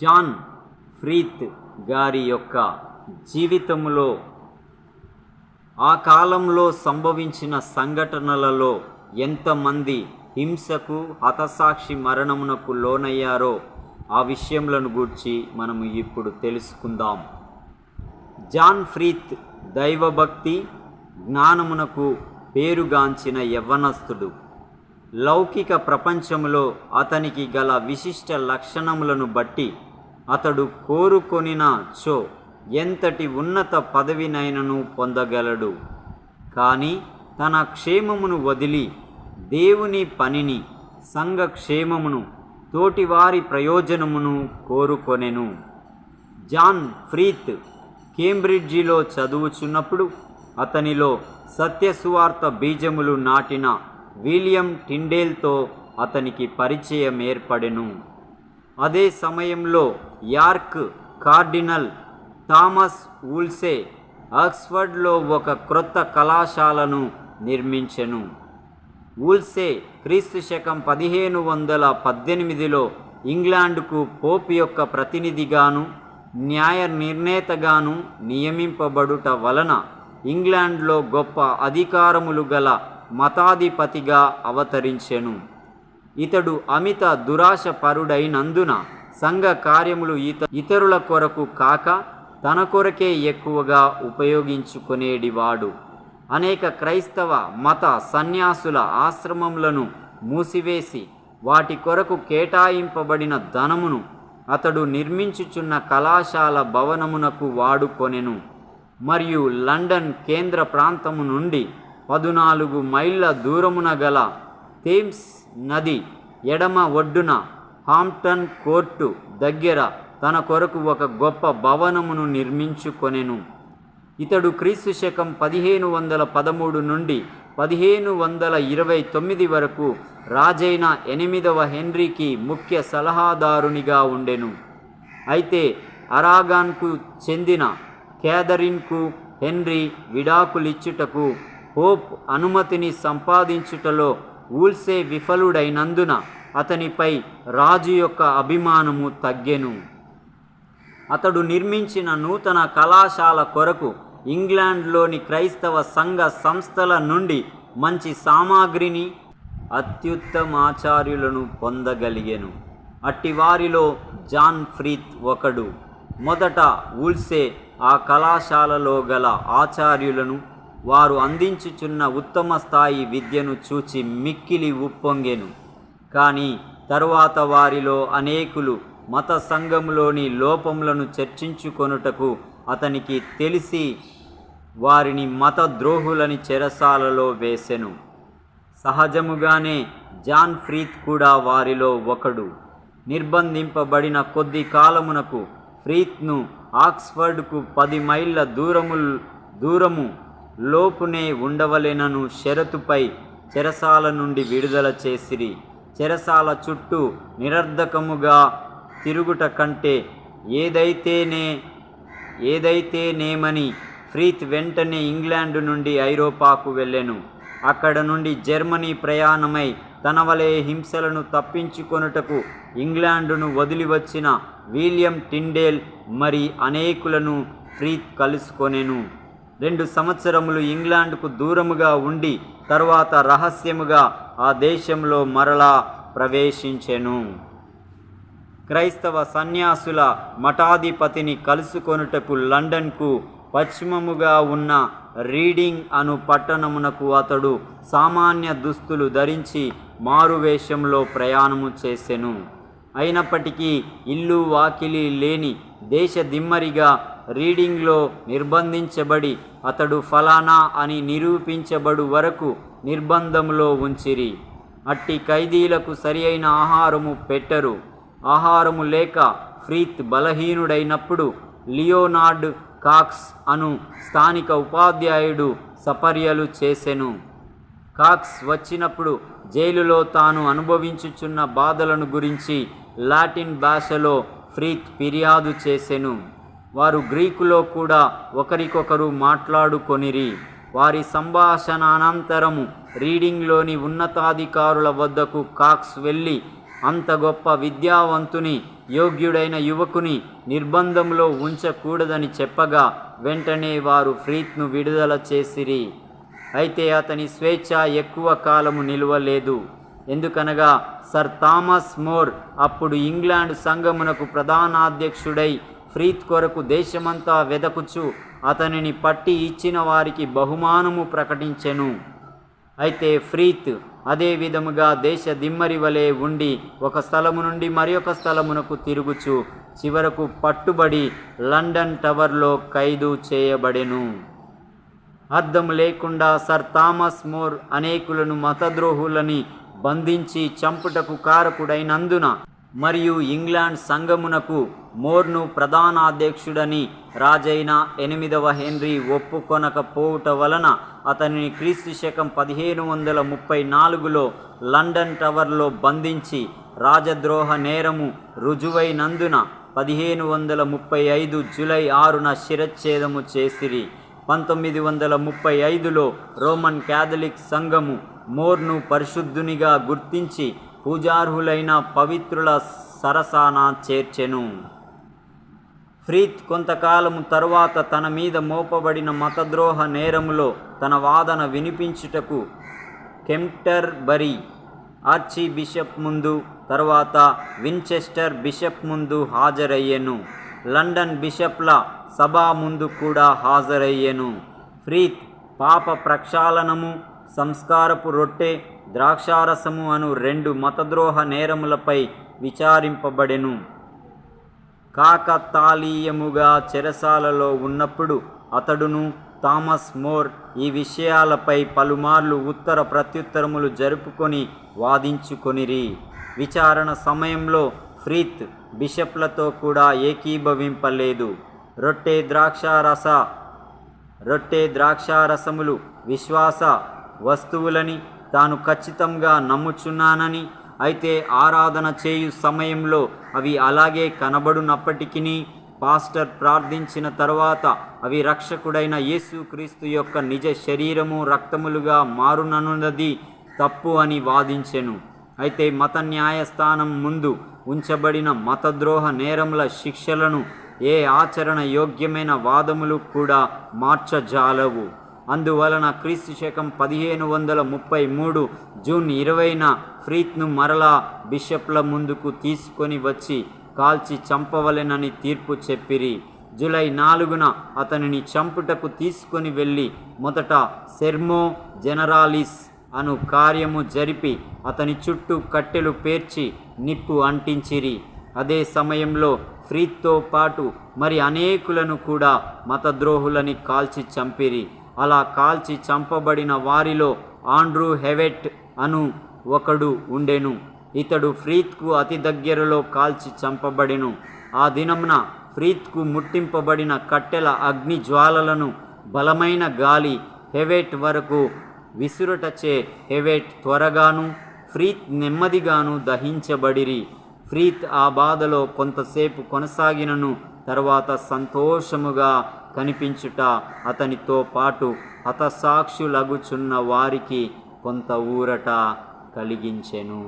John ఫ్రీత్ గారి యొక్క జీవితంలో ఆ కాలంలో సంభవించిన సంఘటనలలో ఎంతమంది హింసకు హతసాక్షి మరణమునకు లోనయ్యారో ఆ విషయములను గూర్చి మనము ఇప్పుడు తెలుసుకుందాం. జాన్ ఫ్రీత్ దైవభక్తి జ్ఞానమునకు పేరుగాంచిన యవ్వనస్తుడు. లౌకిక ప్రపంచంలో అతనికి గల విశిష్ట లక్షణములను బట్టి అతడు కోరుకొనినచో ఎంతటి ఉన్నత పదవినైనను పొందగలడు. కానీ తన క్షేమమును వదిలి దేవుని పనిని సంఘ క్షేమమును తోటివారి ప్రయోజనమును కోరుకొనెను. జాన్ ఫ్రీత్ కేంబ్రిడ్జిలో చదువుచున్నప్పుడు అతనిలో సత్యసువార్త బీజములు నాటిన విలియం టిండేల్తో అతనికి పరిచయం ఏర్పడెను. అదే సమయంలో యార్క్ కార్డినల్ థామస్ ఊల్సే ఆక్స్ఫర్డ్లో ఒక క్రొత్త కళాశాలను నిర్మించెను. ఊల్సే క్రీస్తు శకం పదిహేను వందల పద్దెనిమిదిలో ఇంగ్లాండ్కు పోప్ యొక్క ప్రతినిధిగాను న్యాయ నిర్ణేతగాను నియమింపబడుట వలన ఇంగ్లాండ్లో గొప్ప అధికారములు గల మతాధిపతిగా అవతరించెను. ఇతడు అమిత దురాశ పరుడైనందున సంఘ కార్యములు ఇత ఇతరుల కొరకు కాక తన కొరకే ఎక్కువగా ఉపయోగించుకునేడివాడు. అనేక క్రైస్తవ మత సన్యాసుల ఆశ్రమములను మూసివేసి వాటి కొరకు కేటాయింపబడిన ధనమును అతడు నిర్మించుచున్న కళాశాల భవనమునకు వాడుకొనెను. మరియు లండన్ కేంద్ర ప్రాంతము నుండి పదునాలుగు మైళ్ళ దూరమున గల థేమ్స్ నది ఎడమ ఒడ్డున హాంప్టన్ కోర్టు దగ్గర తన కొరకు ఒక గొప్ప భవనమును నిర్మించుకొనెను. ఇతడు క్రీస్తు శకం పదిహేను వందల పదమూడు నుండి పదిహేను వందల ఇరవై తొమ్మిది వరకు రాజైన ఎనిమిదవ హెన్రీకి ముఖ్య సలహాదారునిగా ఉండెను. అయితే అరాగాన్కు చెందిన క్యాథరిన్కు హెన్రీ విడాకులిచ్చుటకు హోప్ అనుమతిని సంపాదించుటలో ఊల్సే విఫలుడైనందున అతనిపై రాజు యొక్క అభిమానము తగ్గెను. అతడు నిర్మించిన నూతన కళాశాల కొరకు ఇంగ్లాండ్లోని క్రైస్తవ సంఘ సంస్థల నుండి మంచి సామాగ్రిని అత్యుత్తమాచార్యులను పొందగలిగెను. అట్టివారిలో జాన్ ఫ్రీత్ ఒకడు. మొదట ఊల్సే ఆ కళాశాలలో గల ఆచార్యులను వారు అందించుచున్న ఉత్తమ స్థాయి విద్యను చూచి మిక్కిలి ఉప్పొంగెను. కానీ తరువాత వారిలో అనేకులు మత సంఘములోని లోపములను చర్చించుకొనుటకు అతనికి తెలిసి వారిని మత ద్రోహులని చెరసాలలో వేసెను. సహజముగానే జాన్ ఫ్రీత్ కూడా వారిలో ఒకడు. నిర్బంధింపబడిన కొద్ది కాలమునకు ఫ్రీత్ను ఆక్స్ఫర్డ్కు పది మైళ్ళ దూరము దూరము లోపునే ఉండవలెనను షరతుపై చెరసాల నుండి విడుదల చేసిరి. చెరసాల చుట్టూ నిరర్ధకముగా తిరుగుట కంటే ఏదైతేనే ఏదైతేనేమని ఫ్రీత్ వెంటనే ఇంగ్లాండ్ నుండి ఐరోపాకు వెళ్ళెను. అక్కడ నుండి జర్మనీ ప్రయాణమై తన వలె హింసలను తప్పించుకొనుటకు ఇంగ్లాండును వదిలి వచ్చిన విలియం టిండేల్ మరి అనేకులను ఫ్రీత్ కలుసుకొనెను. రెండు సంవత్సరములు ఇంగ్లాండ్కు దూరముగా ఉండి తరువాత రహస్యముగా ఆ దేశంలో మరలా ప్రవేశించెను. క్రైస్తవ సన్యాసుల మఠాధిపతిని కలుసుకొనుటకు లండన్కు పశ్చిమముగా ఉన్న రీడింగ్ అను పట్టణమునకు అతడు సామాన్య దుస్తులు ధరించి మారువేషంలో ప్రయాణము చేసెను. అయినప్పటికీ ఇల్లు వాకిలి లేని దేశ దిమ్మరిగా రీడింగ్లో నిర్బంధించబడి అతడు ఫలానా అని నిరూపించబడు వరకు నిర్బంధంలో ఉంచిరి. అట్టి ఖైదీలకు సరి అయిన ఆహారము పెట్టరు. ఆహారము లేక ఫ్రీత్ బలహీనుడైనప్పుడు లియోనార్డ్ కాక్స్ అను స్థానిక ఉపాధ్యాయుడు సపర్యలు చేసెను. కాక్స్ వచ్చినప్పుడు జైలులో తాను అనుభవించుచున్న బాధలను గురించి లాటిన్ భాషలో ఫ్రీత్ ఫిర్యాదు చేసెను. వారు గ్రీకులో కూడా ఒకరికొకరు మాట్లాడుకొనిరి. వారి సంభాషణ అనంతరము రీడింగ్లోని ఉన్నతాధికారుల వద్దకు కాక్స్ వెళ్ళి అంత గొప్ప విద్యావంతుని యోగ్యుడైన యువకుని నిర్బంధంలో ఉంచకూడదని చెప్పగా వెంటనే వారు ఫ్రీత్ను విడుదల చేసిరి. అయితే అతని స్వేచ్ఛ ఎక్కువ కాలము నిలువలేదు. ఎందుకనగా సర్ థామస్ మోర్ అప్పుడు ఇంగ్లాండ్ సంఘమునకు ప్రధానాధ్యక్షుడై ఫ్రీత్ కొరకు దేశమంతా వెదకుచు అతనిని పట్టి ఇచ్చిన వారికి బహుమానము ప్రకటించెను. అయితే ఫ్రీత్ అదే విధముగా దేశ దిమ్మరి వలె ఉండి ఒక స్థలము నుండి మరి ఒక స్థలమునకు తిరుగుచు చివరకు పట్టుబడి లండన్ టవర్లో ఖైదు చేయబడెను. అర్థం లేకుండా సర్ థామస్ మోర్ అనేకులను మతద్రోహులని బంధించి చంపుటకు కారకుడైనందున మరియు ఇంగ్లాండ్ సంఘమునకు మోర్ను ప్రధానాధ్యక్షుడని రాజైన ఎనిమిదవ హెన్రీ ఒప్పుకొనకపోవుట వలన అతనిని క్రీస్తు శకం పదిహేను వందల ముప్పై నాలుగులో లండన్ టవర్లో బంధించి రాజద్రోహ నేరము రుజువైనందున పదిహేను వందల ముప్పై ఐదు జూలై ఆరున శిరచ్ఛేదము చేసిరి. పంతొమ్మిది వందల ముప్పై ఐదులో రోమన్ క్యాథలిక్ సంఘము మోర్ను పరిశుద్ధునిగా గుర్తించి పూజార్హులైన పవిత్రుల సరసాన చేర్చెను. ఫ్రీత్ కొంతకాలము తరువాత తన మీద మోపబడిన మతద్రోహ నేరములో తన వాదన వినిపించుటకు కెంటర్బరీ ఆర్చి బిషప్ ముందు తర్వాత విన్చెస్టర్ బిషప్ ముందు హాజరయ్యెను. లండన్ బిషప్ల సభా ముందు కూడా హాజరయ్యెను. ఫ్రీత్ పాప ప్రక్షాళనము సంస్కారపు రొట్టె ద్రాక్షారసము అను రెండు మతద్రోహ నేరములపై విచారింపబడెను. కాకతాళీయముగా చెరసాలలో ఉన్నప్పుడు అతడును థామస్ మోర్ ఈ విషయాలపై పలుమార్లు ఉత్తర ప్రత్యుత్తరములు జరుపుకొని వాదించుకొనిరి. విచారణ సమయంలో ఫ్రీత్ బిషప్లతో కూడా ఏకీభవింపలేదు. రొట్టె ద్రాక్షారస రొట్టె ద్రాక్షారసములు విశ్వాస వస్తువులని తాను ఖచ్చితంగా నమ్ముచున్నానని అయితే ఆరాధన చేయు సమయంలో అవి అలాగే కనబడునప్పటికీ పాస్టర్ ప్రార్థించిన తర్వాత అవి రక్షకుడైన యేసుక్రీస్తు యొక్క నిజ శరీరము రక్తములుగా మారుననున్నది తప్పు అని వాదించెను. అయితే మత న్యాయస్థానం ముందు ఉంచబడిన మతద్రోహ నేరముల శిక్షలను ఏ ఆచరణ యోగ్యమైన వాదములు కూడా మార్చజాలవు. అందువలన క్రీస్తు శకం పదిహేను వందల ముప్పై మూడు జూన్ ఇరవైన ఫ్రీత్ను మరలా బిషప్ల ముందుకు తీసుకొని వచ్చి కాల్చి చంపవలెనని తీర్పు చెప్పిరి. జూలై నాలుగున అతనిని చంపుటకు తీసుకొని వెళ్ళి మొదట సెర్మో జనరాలిస్ అను కార్యము జరిపి అతని చుట్టూ కట్టెలు పేర్చి నిప్పు అంటించిరి. అదే సమయంలో ఫ్రీత్తో పాటు మరి అనేకులను కూడా మతద్రోహులని కాల్చి చంపిరి. అలా కాల్చి చంపబడిన వారిలో ఆండ్రూ హెవెట్ అను ఒకడు ఉండెను. ఇతడు ఫ్రీత్కు అతి దగ్గరలో కాల్చి చంపబడెను. ఆ దినమున ఫ్రీత్కు ముట్టింపబడిన కట్టెల అగ్ని జ్వాలలను బలమైన గాలి హెవెట్ వరకు విసురుటచే హెవెట్ త్వరగాను ఫ్రీత్ నెమ్మదిగాను దహించబడిరి. ఫ్రీత్ ఆ బాధలో కొంతసేపు కొనసాగినను తర్వాత సంతోషముగా కనిపించుట అతనితో పాటు హతసాక్షులగుచున్న వారికి కొంత ఊరట కలిగించెను.